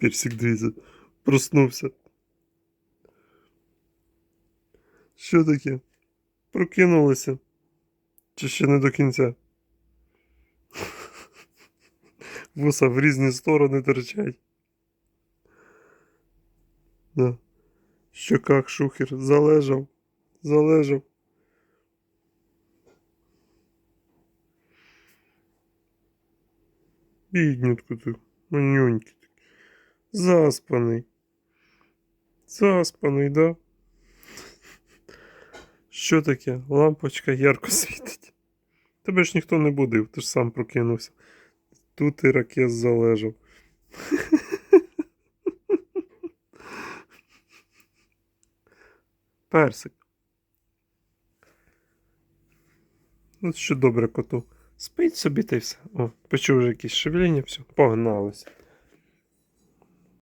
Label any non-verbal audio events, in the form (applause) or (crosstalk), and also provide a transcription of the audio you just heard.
Персик дивіться. Проснувся. Що таке? Прокинулися. Чи ще не до кінця? (laughs) Вуса в різні сторони торчать. Да. Щоках шухер залежав. Залежав. Біднютко ти, манюнький. такий. Заспаний. Заспаний, да? Що таке? Лампочка ярко (laughs) світить. Тебе ж ніхто не будив, ти ж сам прокинувся. Тут і ракет залежав. (laughs) Персик. Ну, що добре коту. Спить собі та й все. О, почув вже якісь шевеління, все, погналося.